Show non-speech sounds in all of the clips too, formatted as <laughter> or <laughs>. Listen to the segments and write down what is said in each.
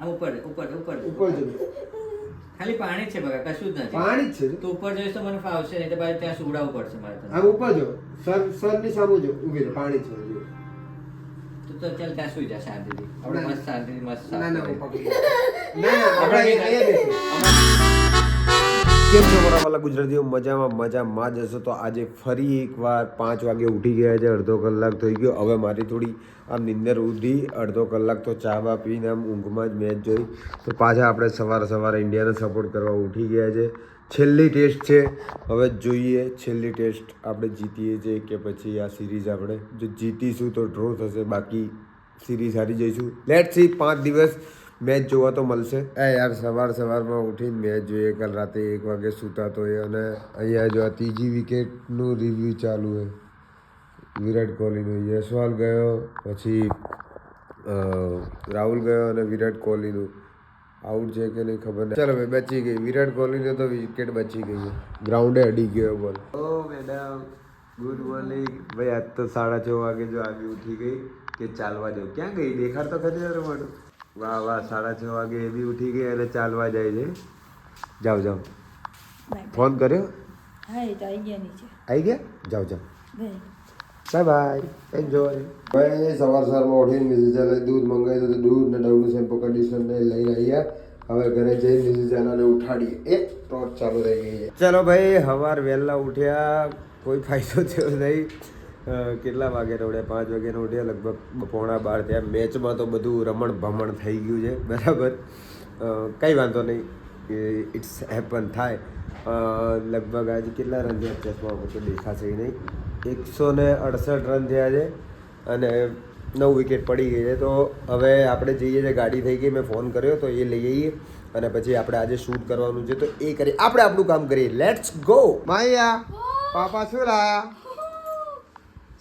આ ઉપર ઉપર ઉપર ઉપર જો ખાલી પાણી છે બગા કશું જ નથી પાણી જ છે તો ઉપર જોઈશ તો મને ફાવશે નહીં તો પછી ત્યાં સુવડાવવું પડશે મારે આ ઉપર જો સર સરની સામે જો ઊભી રહે પાણી છે જો. તો તો ચાલ ત્યાં સુઈ જા શાંતિથી આપણે. મસ્ત શાંતિથી મસ્ત ના ના. ના ના આપણે અહીંયા બેસીએ. કેમ છો મારા વાલા ગુજરાતીઓ? મજામાં મજામાં જ હશો. તો આજે ફરી એકવાર પાંચ વાગે ઉઠી ગયા છે, અડધો કલાક થઈ ગયો. હવે મારી થોડી આમ નિંદર ઉઠી અડધો કલાક તો ચા બા પીને આમ ઊંઘમાં જ મેચ જોઈ. તો પાછા આપણે સવારે સવારે ઇન્ડિયાને સપોર્ટ કરવા ઉઠી ગયા છે. છેલ્લી ટેસ્ટ છે. હવે જોઈએ છેલ્લી ટેસ્ટ આપણે જીતીએ છીએ કે પછી આ સિરીઝ આપણે. જો જીતીશું તો ડ્રો થશે. બાકી સિરીઝ હારી જઈશું. લેટ સી પાંચ દિવસ મેચ જોવા તો મળશે. એ યાર સવાર સવારમાં ઉઠીને મેચ જોઈએ. કાલ રાતે એક વાગે સૂતા તો એ અને અહીંયા જો આ ત્રીજી વિકેટનું રિવ્યૂ ચાલુ હોય. વિરાટ કોહલીનું. યશવાલ ગયો પછી રાહુલ ગયો અને વિરાટ કોહલીનું. આઉટ છે કે નહીં ખબર નહીં. ચાલો ભાઈ બચી ગઈ. વિરાટ કોહલીને તો વિકેટ બચી ગઈ છે. ગ્રાઉન્ડે અડી ગયો બોલ ઓ મેડમ ગુડ મોર્નિંગ ભાઈ આજ તો સાડા છ વાગે જો આવી ઉઠી ગઈ કે ચાલવા જાઉં ક્યાં ગઈ? દેખાડ તો ખરી મારું વાહ વાહ સાડા છ વાગે એ બી ઉઠી ગઈ અને ચાલવા જાય છે. જાઓ જાઓ. ફોન કર્યો? હા એ તો આઈ ગયા નીચે. આવી ગયા? જાઓ જાઓ. બાય. બાય એન્જોય ભાઈ સવાર સવારમાં ઉઠીને મિસિજાને દૂધ મંગાવ્યું તો દૂધ ને ડબલું શેમ્પુ કન્ડિશનર ને લઈને આવ્યા હવે ઘરે જઈને મિસિજાનાને ઉઠાડીએ. એ ટોર્ચ ચાલુ થઈ ગઈ છે. ચલો ભાઈ સવાર વહેલા ઉઠ્યા. કોઈ ફાયદો થયો નહીં. કેટલા વાગે ઉઠ્યા પાંચ વાગે ઉઠ્યા, લગભગ પોણા બાર થયા. મેચમાં તો બધું રમણ ભમણ થઈ ગયું છે, બરાબર? કંઈ વાંધો નહીં. ઇટ્સ હેપન થાય. લગભગ આજે કેટલા રન થયા? ચેસમાં તો દેખાશે નહીં. એકસો ને અડસઠ રન થયા છે અને નવ વિકેટ પડી ગઈ છે. તો હવે આપણે જઈએ છીએ ગાડી થઈ ગઈ, મેં ફોન કર્યો, તો એ લઈ આવીએ અને પછી આપણે આજે શૂટ કરવાનું છે. તો એ કરી આપણે આપણું કામ કરીએ. લેટ્સ ગો માયા પાપા શું લાયા?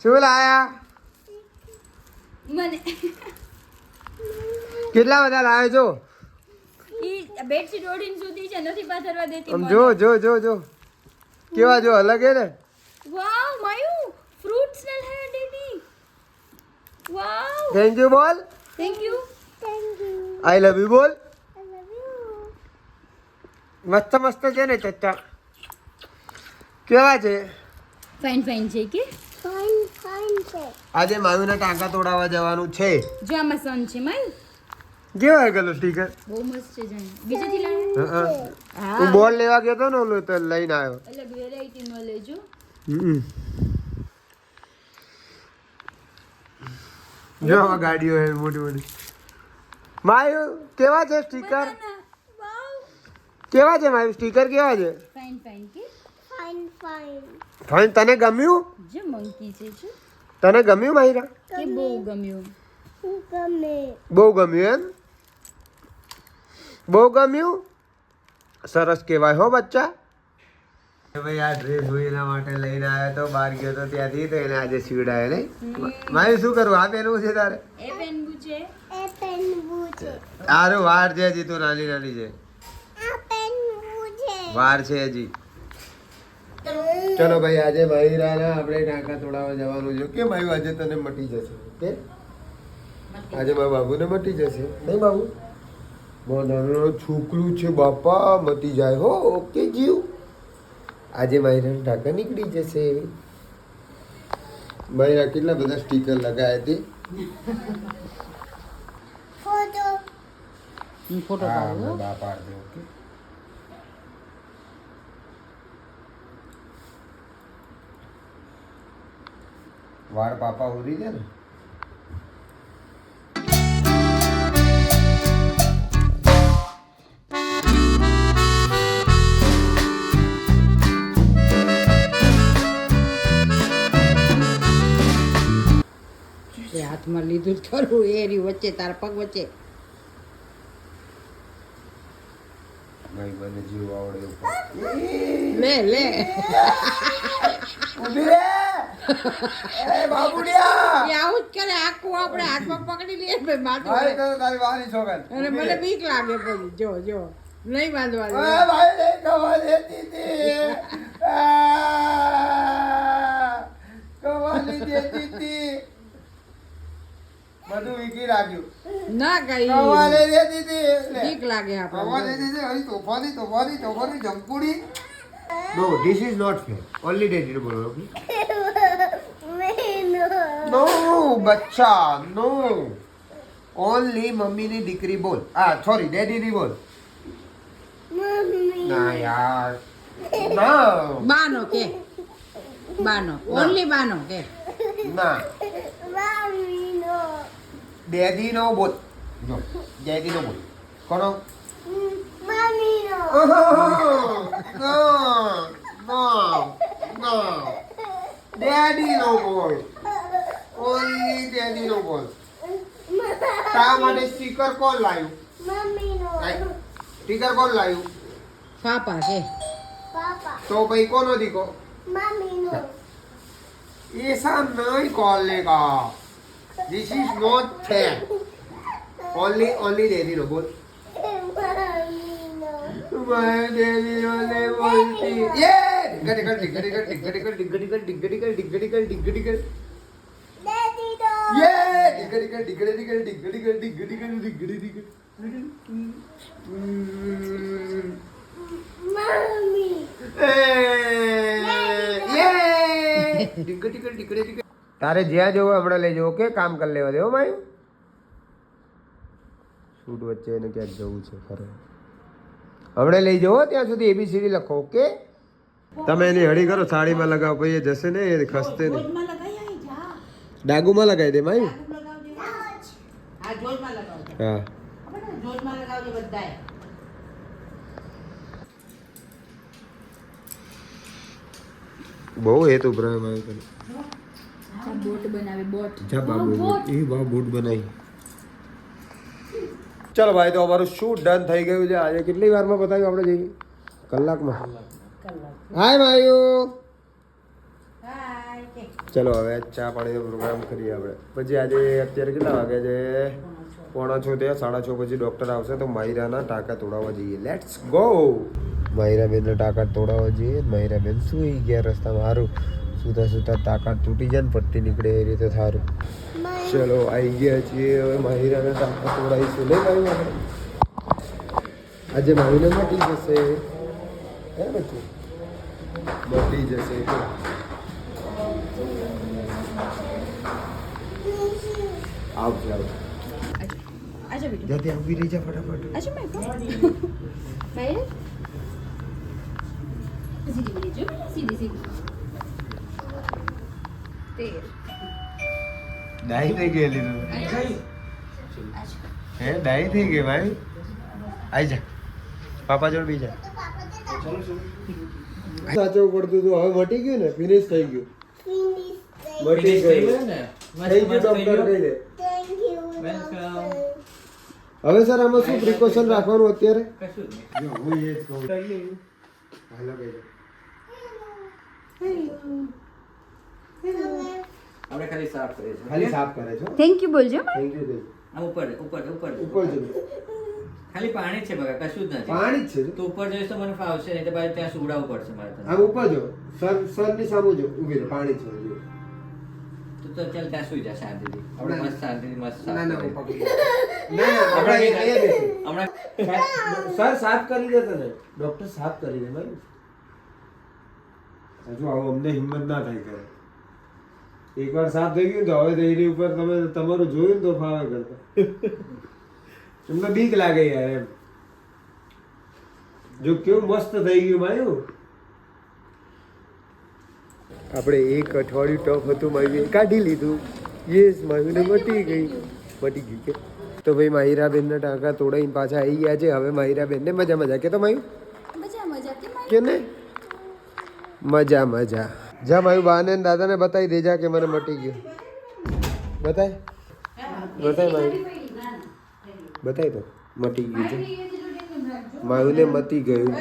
શું લાયા મને. કેટલા બધા લાવ્યો છો? બેડશીટ ઓઢીને સૂતી છે નથી પાથરવા દેતી આમ જો જો જો જો. કેવા જો અલગ હે ને? વાવ માયુ ફ્રૂટ સ્મેલ હે ડેડી વાવ. થેન્ક યુ બોલ. Thank you I love you બોલ. મસ્ત મસ્ત છે ને ચચ્ચા કેવા છે? ફાઇન ફાઇન છે કે? આજે માયુને ટાંકા તોડાવવા જવાનું છે. જો આમાં છે માયુ કેવા ગયેલો સ્ટીકર બહુ મસ્ત છે જાણે બીજેથી લાવ્યા હા હું. બોલ લેવા ગયો તો ને ઓલું તો લઈને આવ્યો. એટલે વેરાયટી માં જો હમ. જો આ ગાડીઓ હે મોટી મોટી. માયુ કેવા છે સ્ટીકર કેવા છે માયુ? સ્ટીકર કેવા છે? ફાઇન ફાઇન કે? ફાઈન તને ગમ્યું? જે મંકી છે છે તને ગમ્યું માહિરા કે બહુ ગમ્યું. બહુ ગમ્યું એમ? બહુ ગમ્યું? સરસ કહેવાય હો બચ્ચા. ભાઈ આ ડ્રેસ હું એના માટે લઈને આવ્યો તો બહાર ગયો તો ત્યાંથી તો એને આજે સીવડાયો નહીં. મારે શું કરવું? આ પહેરવું છે તારે? એ છે. તારું વાર છે હજી તું નાની નાની છે. વાર છે હજી. ચલો ભાઈ આજે ભાઈ રાના આપણે ટાંકા તોડાવવા જવાનું છે. કેમ આવ્યું? આજે તને મટી જશે. કે આજે મારા બાબુને મટી જશે. નહીં બાબુ? બહુ નાનું છોકરું છે બાપા મટી જાય. હો ઓકે જીવ. આજે માહિરાના ટાંકા નીકળી જશે. માહિરા કેટલા બધા સ્ટીકર લગાવ્યા હતી ફોટો. ફોટો પાડો મેં બા પાડ દે, ઓકે. વાળ પાપા ઉડી ગયા ને. હાથમાં લીધું જ ખરું એ રી વચ્ચે તાર પગ વચ્ચે. ભાઈ મને જીવ આવડે લે લે. ઊભી રે. એ બાબુડિયા! એ આવું જ કરે આખું આપણે હાથમાં પકડી લઈએ ભાઈ માથું ભાઈ તો તારી વાની છોકર. અને મને બીક લાગે પછી જો જો નહીં બાંધવા દે. ભાઈ લે કવા દેતી હતી. <laughs> આ, દેતી હતી બધું વીકી રાખ્યું. ના કઈ. સવારે બીક લાગે સવારે આપણે તોફાની તોફાની તોફાની Jamkudi no this is not fair only daddy બોલો નો બચ્ચા નો. ઓનલી મમ્મીની દીકરી બોલ. આ સોરી ડેડીની બોલ. ના યાર. ના. બાનો કે. બાનો. ઓનલી બાનો કે. ના. ડેડી નો બોલ. જો ડેડીનો બોલ. કોનો? No, તા માટે સ્ટીકર કોણ લાવ્યું સ્ટીકર કોણ લાવ્યું પાપા કે તો ભાઈ કોનો દીકો ऐसा नहीं कॉलेगा this is not fair only only daddy no बोल मैं डेडी नो ले बोलती ये गड़ी गड़ी गड़ी गड़ी गड़ी गड़ी गड़ी गड़ी गड़ी गड़ी गड़ी गड़ी गड़ी તારે જ્યાં જવું આપણે હમણાં લઈ જવું. કે કામ કરી લેવા દેવો માયું શૂટ વચ્ચે એને ક્યાંક જવું છે ખરે. હમણાં લઈ જવો ત્યાં સુધી એબીસીડી લખો ઓકે? તમે એની હળી કરો સાડીમાં લગાવો પછી એ જશે ને એ ખસતે નહીં. ડાગુમાં લગાવી દે લગાવજો હા. જોજમાં લગાવજો બધાય બહુ હેતુ પ્રાય માયું બોટ બનાવે બોટ. જા બાબુ એ બા બૂટ બનાવી. ચાલો ભાઈ તો અમારું શૂટ ડન થઈ ગયું છે. આજે કેટલી વારમાં બતાવ્યું આપણે જઈએ? કલાકમાં. હાય કે ચલો હવે ચા પાણીનો પ્રોગ્રામ કરીએ આપણે. પછી આજે અત્યારે કેટલા વાગે છે? પોણા છો ત્યાં સાડા છ પછી ડૉક્ટર આવશે તો માહિરાના ટાંકા તોડાવવા જઈએ. લેટ્સ ગો માહિરાબેનના ટાંકા તોડાવવા જઈએ. માહિરાબેન સુઈ ગયા રસ્તામાં. સારું સુતા સુતા તાકાત તૂટી જાય ને પટ્ટી નીકળે એ રીતે સારું ચલો આવી ગયા છીએ. હવે માહિરાના ટાંકા તોડાવીશું. નહીં મારી આજે માહિને મટી જશે. હે બચ્ચું મટી જશે. આવશે આવશે આજા બેટુ જાતે ઊભી રહી જા ફટાફટ આજા મેં ભાઈ સીધી બોલી જો બેટા સીધી સીધી તેર ડાઈ થઈ ગયેલી તું હે ડાઈ થઈ ગઈ ભાઈ આઈ જા પાપા જોડે બી જા સાચવું પડતું હતું હવે મટી ગયું ને ફિનિશ થઈ ગયું મટી ગયું ને થઈ ગયું ડોક્ટર કહી દે વેલકમ હવે સર આમાં શું પ્રિકોશન રાખવાનું અત્યારે? કશું જ હું એ જ કહું. હાલો કહી આપણે ખાલી સાફ કરીએ છીએ ખાલી સાફ કરે છે? થેન્ક યુ બોલજો થેન્ક યુ આ ઉપર ઉપર ઉપર ઉપર જો ખાલી પાણી જ છે બગા કશું જ નથી. પાણી જ છે તો ઉપર જઈશ તો મને ફાવશે નહીં તો ત્યાં સુવડાવવું પડશે મારે. આમ ઉપર જો. સર સરની સામે જો ઊભી રહો પાણી છે. તો તો ચાલ ત્યાં સુઈ જા શાંતિથી. આપણે મસ્ત શાંતિથી મસ્ત સાફ ના ના હું કરીએ. પકડી. ના ના આપણે અહીંયા અહીંયા બેસીએ. હમણાં સર સાફ કરી દે તને ડોક્ટર સાફ કરી દે ભાઈ હજુ આવું અમને હિંમત ના થાય કરે. એકવાર સાફ થઈ ગયું તો હવે તો એની ઉપર તમે તમારું જોયું તો ફાવે કરતા. તમને બીક લાગે યાર એમ. જો કેવું મસ્ત થઈ ગયું માયું આપણે એક અઠવાડિયું ટફ હતું માયું કાઢી લીધું. યસ માયુને મટી ગઈ. મટી ગઈ કે? તો ભાઈ માહિરાબેનના ટાંકા તોડાઈને પાછા આવી ગયા છે. હવે માહિરાબેનને મજા મજા કે તો માયું કે ને મજા મજા. જા માયુ બાને દાદાને બતાવી દેજા કે મને મટી ગયું. બતાય? બતાય માયુ બતાય તો. મટી ગયું છે. માયુને મટી ગયું.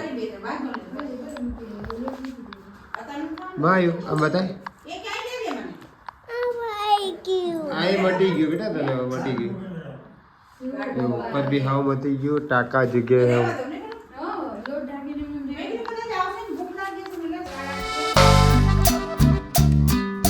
માં આવ્યું આમ બતાય. આય મટી ગયું બેટા તને મટી ગયું. પદ બી હાવ મટી ગયું ટાકા જગ્યાએ